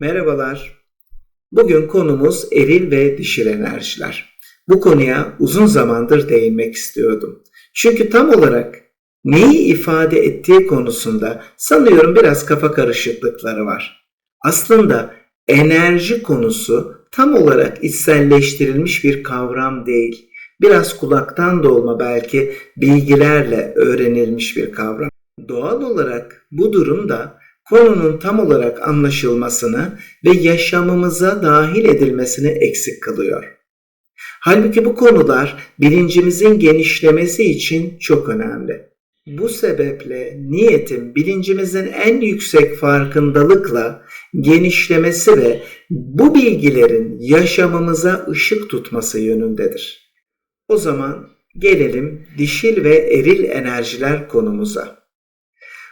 Merhabalar. Bugün konumuz eril ve dişil enerjiler. Bu konuya uzun zamandır değinmek istiyordum. Çünkü tam olarak neyi ifade ettiği konusunda sanıyorum biraz kafa karışıklıkları var. Aslında enerji konusu tam olarak içselleştirilmiş bir kavram değil. Biraz kulaktan dolma belki bilgilerle öğrenilmiş bir kavram. Doğal olarak bu durumda konunun tam olarak anlaşılmasını ve yaşamımıza dahil edilmesini eksik kılıyor. Halbuki bu konular bilincimizin genişlemesi için çok önemli. Bu sebeple niyetim bilincimizin en yüksek farkındalıkla genişlemesi ve bu bilgilerin yaşamımıza ışık tutması yönündedir. O zaman gelelim dişil ve eril enerjiler konumuza.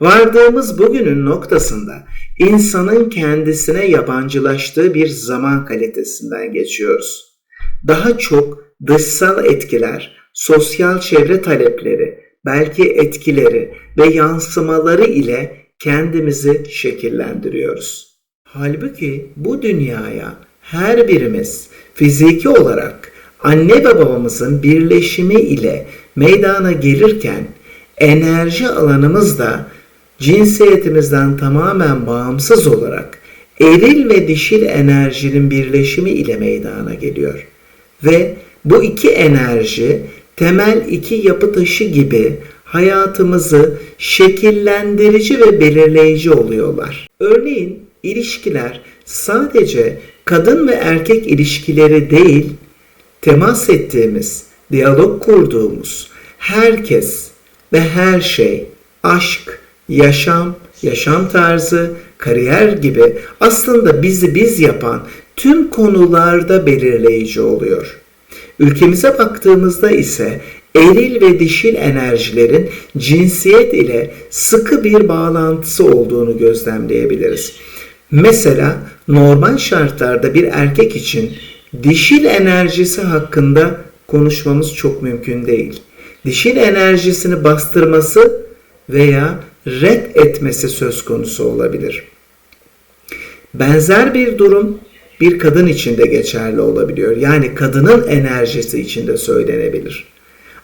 Vardığımız bugünün noktasında insanın kendisine yabancılaştığı bir zaman kalitesinden geçiyoruz. Daha çok dışsal etkiler, sosyal çevre talepleri, belki etkileri ve yansımaları ile kendimizi şekillendiriyoruz. Halbuki bu dünyaya her birimiz fiziki olarak anne babamızın birleşimi ile meydana gelirken enerji alanımız da cinsiyetimizden tamamen bağımsız olarak eril ve dişil enerjinin birleşimi ile meydana geliyor. Ve bu iki enerji temel iki yapı taşı gibi hayatımızı şekillendirici ve belirleyici oluyorlar. Örneğin ilişkiler sadece kadın ve erkek ilişkileri değil, temas ettiğimiz, diyalog kurduğumuz herkes ve her şey, aşk, yaşam, yaşam tarzı, kariyer gibi aslında bizi biz yapan tüm konularda belirleyici oluyor. Ülkemize baktığımızda ise eril ve dişil enerjilerin cinsiyet ile sıkı bir bağlantısı olduğunu gözlemleyebiliriz. Mesela normal şartlarda bir erkek için dişil enerjisi hakkında konuşmamız çok mümkün değil. Dişil enerjisini bastırması veya red etmesi söz konusu olabilir. Benzer bir durum bir kadın için de geçerli olabiliyor. Yani kadının enerjisi için de söylenebilir.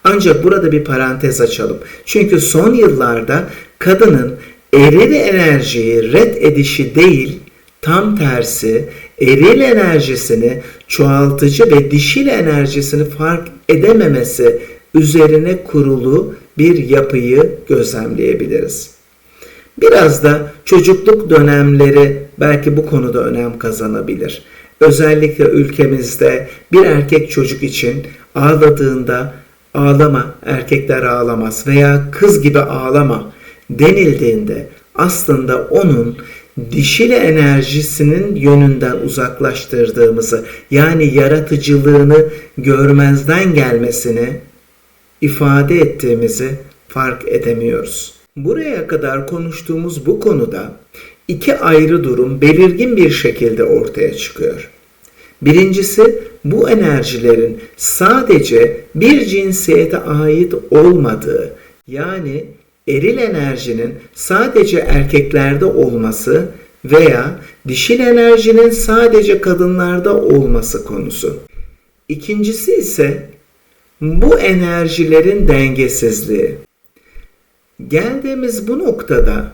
Ancak burada bir parantez açalım. Çünkü son yıllarda kadının eril enerjiyi red edişi değil, tam tersi eril enerjisini çoğaltıcı ve dişil enerjisini fark edememesi üzerine kurulu bir yapıyı gözlemleyebiliriz. Biraz da çocukluk dönemleri belki bu konuda önem kazanabilir. Özellikle ülkemizde bir erkek çocuk için ağladığında ağlama, erkekler ağlamaz veya kız gibi ağlama denildiğinde aslında onun dişil enerjisinin yönünden uzaklaştırdığımızı yani yaratıcılığını görmezden gelmesini ifade ettiğimizi fark edemiyoruz. Buraya kadar konuştuğumuz bu konuda iki ayrı durum belirgin bir şekilde ortaya çıkıyor. Birincisi bu enerjilerin sadece bir cinsiyete ait olmadığı yani eril enerjinin sadece erkeklerde olması veya dişil enerjinin sadece kadınlarda olması konusu. İkincisi ise bu enerjilerin dengesizliği. Geldiğimiz bu noktada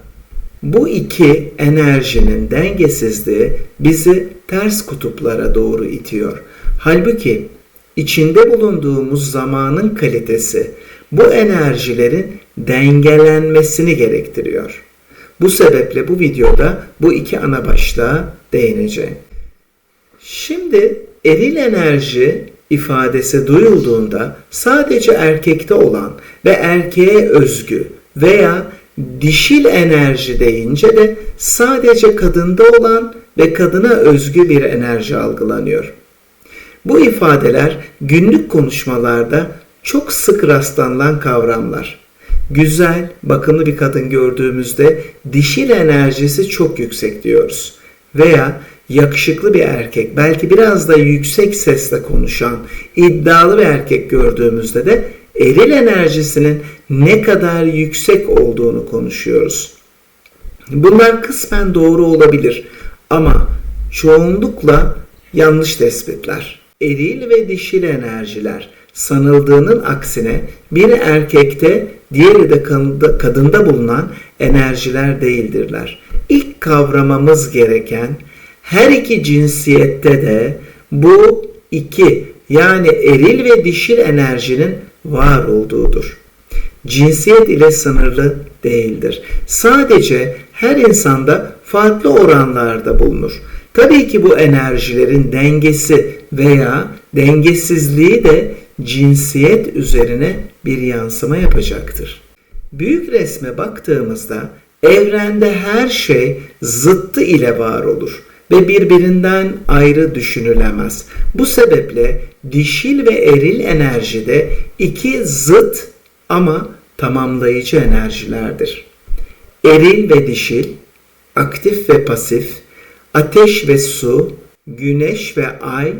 bu iki enerjinin dengesizliği bizi ters kutuplara doğru itiyor. Halbuki içinde bulunduğumuz zamanın kalitesi bu enerjilerin dengelenmesini gerektiriyor. Bu sebeple bu videoda bu iki ana başlığa değineceğim. Şimdi eril enerji ifadesi duyulduğunda sadece erkekte olan ve erkeğe özgü veya dişil enerji deyince de sadece kadında olan ve kadına özgü bir enerji algılanıyor. Bu ifadeler günlük konuşmalarda çok sık rastlanılan kavramlar. Güzel, bakımlı bir kadın gördüğümüzde dişil enerjisi çok yüksek diyoruz. Veya yakışıklı bir erkek, belki biraz da yüksek sesle konuşan, iddialı bir erkek gördüğümüzde de eril enerjisinin ne kadar yüksek olduğunu konuşuyoruz. Bunlar kısmen doğru olabilir ama çoğunlukla yanlış tespitler. Eril ve dişil enerjiler sanıldığının aksine biri erkekte diğeri de kadında bulunan enerjiler değildirler. İlk kavramamız gereken her iki cinsiyette de bu iki yani eril ve dişil enerjinin var olduğudur. Cinsiyet ile sınırlı değildir. Sadece her insanda farklı oranlarda bulunur. Tabii ki bu enerjilerin dengesi veya dengesizliği de cinsiyet üzerine bir yansıma yapacaktır. Büyük resme baktığımızda evrende her şey zıttı ile var olur ve birbirinden ayrı düşünülemez. Bu sebeple dişil ve eril enerjide iki zıt ama tamamlayıcı enerjilerdir. Eril ve dişil, aktif ve pasif, ateş ve su, güneş ve ay,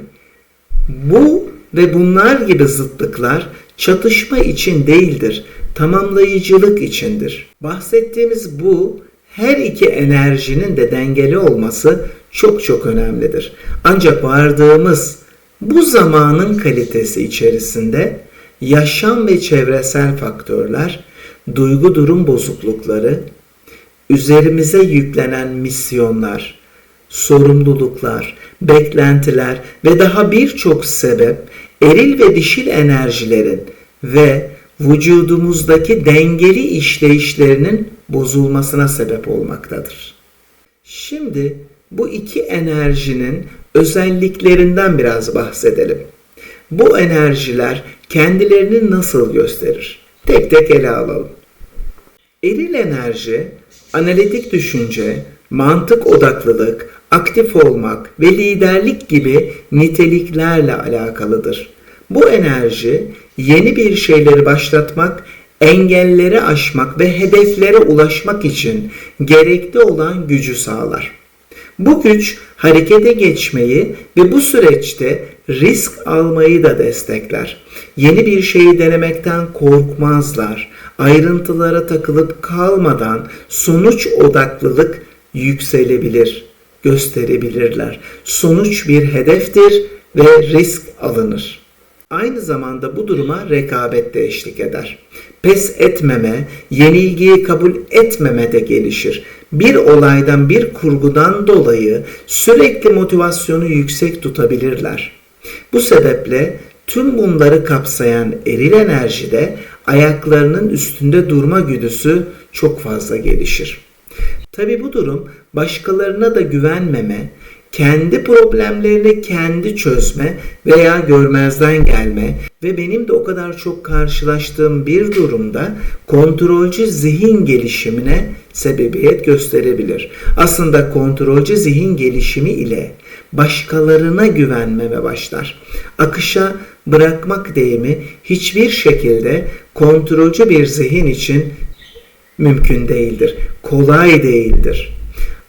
bu ve bunlar gibi zıtlıklar çatışma için değildir, tamamlayıcılık içindir. Bahsettiğimiz bu her iki enerjinin de dengeli olması çok çok önemlidir. Ancak vardığımız bu zamanın kalitesi içerisinde yaşam ve çevresel faktörler, duygu durum bozuklukları, üzerimize yüklenen misyonlar, sorumluluklar, beklentiler ve daha birçok sebep eril ve dişil enerjilerin ve vücudumuzdaki dengeli işleyişlerinin bozulmasına sebep olmaktadır. Şimdi bu iki enerjinin özelliklerinden biraz bahsedelim. Bu enerjiler kendilerini nasıl gösterir? Tek tek ele alalım. Eril enerji, analitik düşünce, mantık odaklılık, aktif olmak ve liderlik gibi niteliklerle alakalıdır. Bu enerji yeni bir şeyleri başlatmak, engelleri aşmak ve hedeflere ulaşmak için gerekli olan gücü sağlar. Bu güç harekete geçmeyi ve bu süreçte risk almayı da destekler. Yeni bir şeyi denemekten korkmazlar. Ayrıntılara takılıp kalmadan sonuç odaklılık yükselebilir, gösterebilirler. Sonuç bir hedeftir ve risk alınır. Aynı zamanda bu duruma rekabet de eşlik eder. Pes etmeme, yenilgiyi kabul etmeme de gelişir. Bir olaydan, bir kurgudan dolayı sürekli motivasyonu yüksek tutabilirler. Bu sebeple tüm bunları kapsayan eril enerjide ayaklarının üstünde durma güdüsü çok fazla gelişir. Tabi bu durum başkalarına da güvenmeme, kendi problemlerini kendi çözme veya görmezden gelme ve benim de o kadar çok karşılaştığım bir durumda kontrolcü zihin gelişimine sebebiyet gösterebilir. Aslında kontrolcü zihin gelişimi ile başkalarına güvenmeme başlar. Akışa bırakmak deyimi hiçbir şekilde kontrolcü bir zihin için mümkün değildir. Kolay değildir.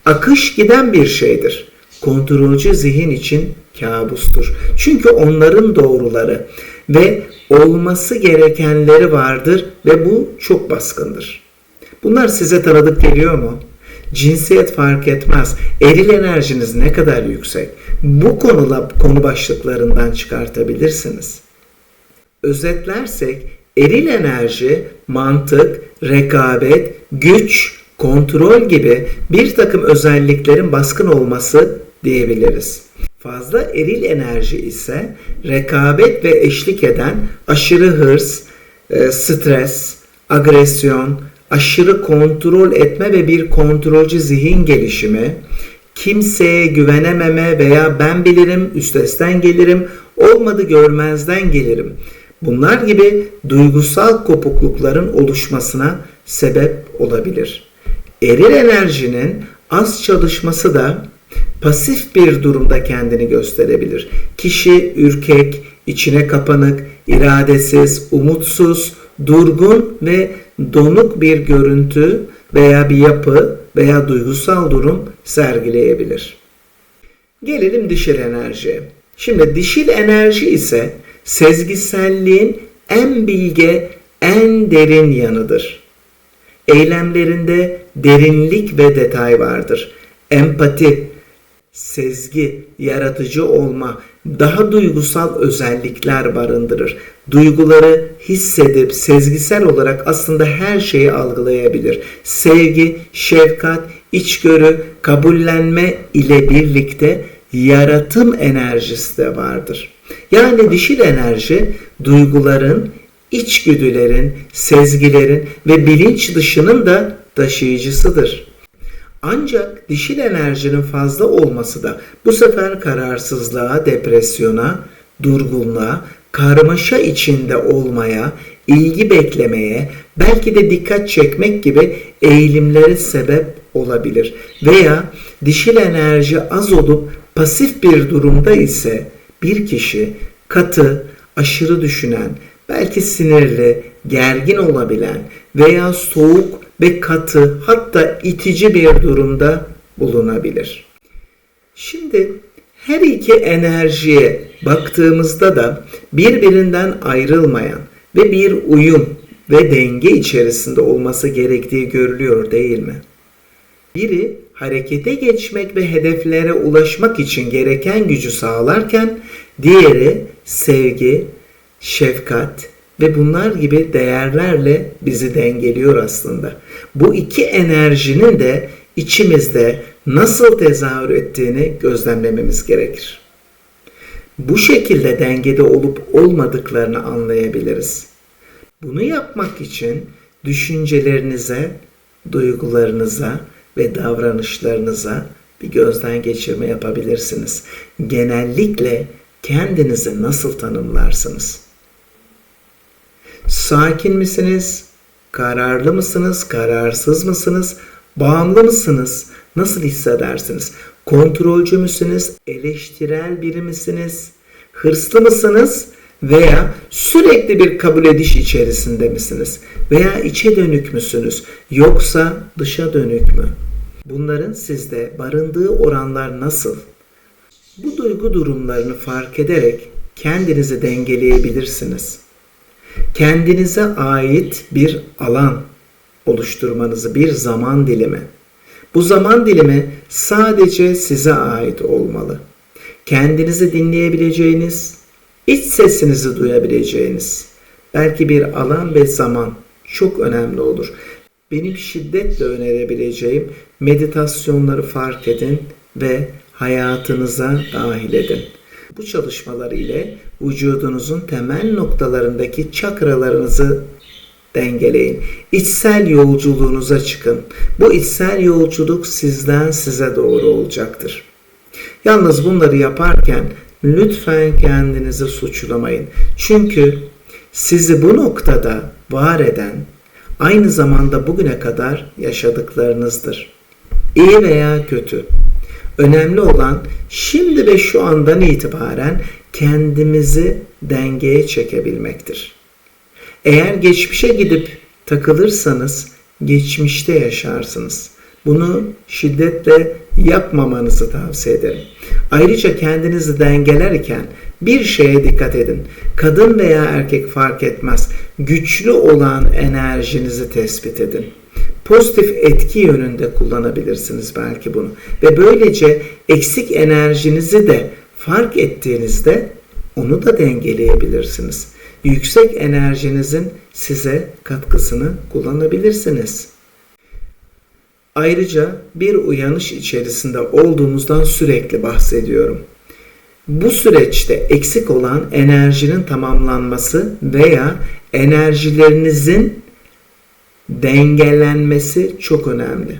Akış giden bir şeydir. Kontrolcü zihin için kabustur. Çünkü onların doğruları ve olması gerekenleri vardır ve bu çok baskındır. Bunlar size tanıdık geliyor mu? Cinsiyet fark etmez. Eril enerjiniz ne kadar yüksek? Bu konuda konu başlıklarından çıkartabilirsiniz. Özetlersek eril enerji mantık, rekabet, güç, kontrol gibi bir takım özelliklerin baskın olması diyebiliriz. Fazla eril enerji ise rekabet ve eşlik eden aşırı hırs, e, stres, agresyon, aşırı kontrol etme ve bir kontrolcü zihin gelişimi, kimseye güvenememe veya ben bilirim, üstesten gelirim, olmadı görmezden gelirim. Bunlar gibi duygusal kopuklukların oluşmasına sebep olabilir. Eril enerjinin az çalışması da pasif bir durumda kendini gösterebilir. Kişi ürkek, içine kapanık, iradesiz, umutsuz, durgun ve donuk bir görüntü veya bir yapı veya duygusal durum sergileyebilir. Gelelim dişil enerjiye. Şimdi dişil enerji ise sezgiselliğin en bilge, en derin yanıdır. Eylemlerinde derinlik ve detay vardır. Empati, sezgi, yaratıcı olma, daha duygusal özellikler barındırır. Duyguları hissedip sezgisel olarak aslında her şeyi algılayabilir. Sevgi, şefkat, içgörü, kabullenme ile birlikte yaratım enerjisi de vardır. Yani dişil enerji duyguların, içgüdülerin, sezgilerin ve bilinç dışının da taşıyıcısıdır. Ancak dişil enerjinin fazla olması da bu sefer kararsızlığa, depresyona, durgunluğa, karmaşa içinde olmaya, ilgi beklemeye, belki de dikkat çekmek gibi eğilimlere sebep olabilir. Veya dişil enerji az olup pasif bir durumda ise bir kişi katı, aşırı düşünen, belki sinirli, gergin olabilen veya soğuk ve katı hatta itici bir durumda bulunabilir. Şimdi her iki enerjiye baktığımızda da birbirinden ayrılmayan ve bir uyum ve denge içerisinde olması gerektiği görülüyor değil mi? Biri harekete geçmek ve hedeflere ulaşmak için gereken gücü sağlarken diğeri sevgi, şefkat ve bunlar gibi değerlerle bizi dengeliyor aslında. Bu iki enerjinin de içimizde nasıl tezahür ettiğini gözlemlememiz gerekir. Bu şekilde dengede olup olmadıklarını anlayabiliriz. Bunu yapmak için düşüncelerinize, duygularınıza ve davranışlarınıza bir gözden geçirme yapabilirsiniz. Genellikle kendinizi nasıl tanımlarsınız? Sakin misiniz? Kararlı mısınız? Kararsız mısınız? Bağımlı mısınız? Nasıl hissedersiniz? Kontrolcü müsünüz? Eleştirel biri misiniz? Hırslı mısınız? Veya sürekli bir kabul ediş içerisinde misiniz? Veya içe dönük müsünüz? Yoksa dışa dönük mü? Bunların sizde barındığı oranlar nasıl? Bu duygu durumlarını fark ederek kendinizi dengeleyebilirsiniz. Kendinize ait bir alan oluşturmanızı, bir zaman dilimi. Bu zaman dilimi sadece size ait olmalı. Kendinizi dinleyebileceğiniz, iç sesinizi duyabileceğiniz belki bir alan ve zaman çok önemli olur. Benim şiddetle önerebileceğim meditasyonları fark edin ve hayatınıza dahil edin. Bu çalışmalar ile vücudunuzun temel noktalarındaki çakralarınızı dengeleyin. İçsel yolculuğunuza çıkın. Bu içsel yolculuk sizden size doğru olacaktır. Yalnız bunları yaparken lütfen kendinizi suçlamayın. Çünkü sizi bu noktada var eden aynı zamanda bugüne kadar yaşadıklarınızdır. İyi veya kötü. Önemli olan şimdi ve şu andan itibaren kendimizi dengeye çekebilmektir. Eğer geçmişe gidip takılırsanız geçmişte yaşarsınız. Bunu şiddetle yapmamanızı tavsiye ederim. Ayrıca kendinizi dengelerken bir şeye dikkat edin. Kadın veya erkek fark etmez. Güçlü olan enerjinizi tespit edin pozitif etki yönünde kullanabilirsiniz belki bunu. Ve böylece eksik enerjinizi de fark ettiğinizde onu da dengeleyebilirsiniz. Yüksek enerjinizin size katkısını kullanabilirsiniz. Ayrıca bir uyanış içerisinde olduğumuzdan sürekli bahsediyorum. Bu süreçte eksik olan enerjinin tamamlanması veya enerjilerinizin dengelenmesi çok önemli.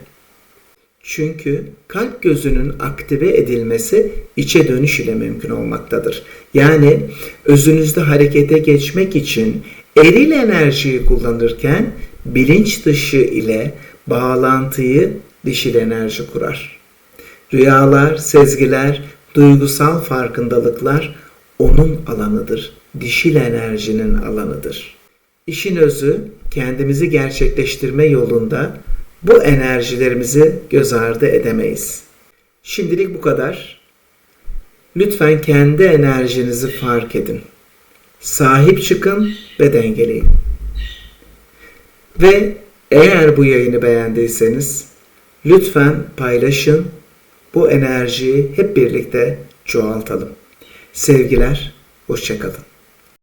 Çünkü kalp gözünün aktive edilmesi içe dönüş ile mümkün olmaktadır. Yani özünüzde harekete geçmek için eril enerjiyi kullanırken bilinç dışı ile bağlantıyı dişil enerji kurar. Rüyalar, sezgiler, duygusal farkındalıklar onun alanıdır. Dişil enerjinin alanıdır. İşin özü kendimizi gerçekleştirme yolunda bu enerjilerimizi göz ardı edemeyiz. Şimdilik bu kadar. Lütfen kendi enerjinizi fark edin. Sahip çıkın ve dengeleyin. Ve eğer bu yayını beğendiyseniz lütfen paylaşın bu enerjiyi hep birlikte çoğaltalım. Sevgiler, hoşçakalın.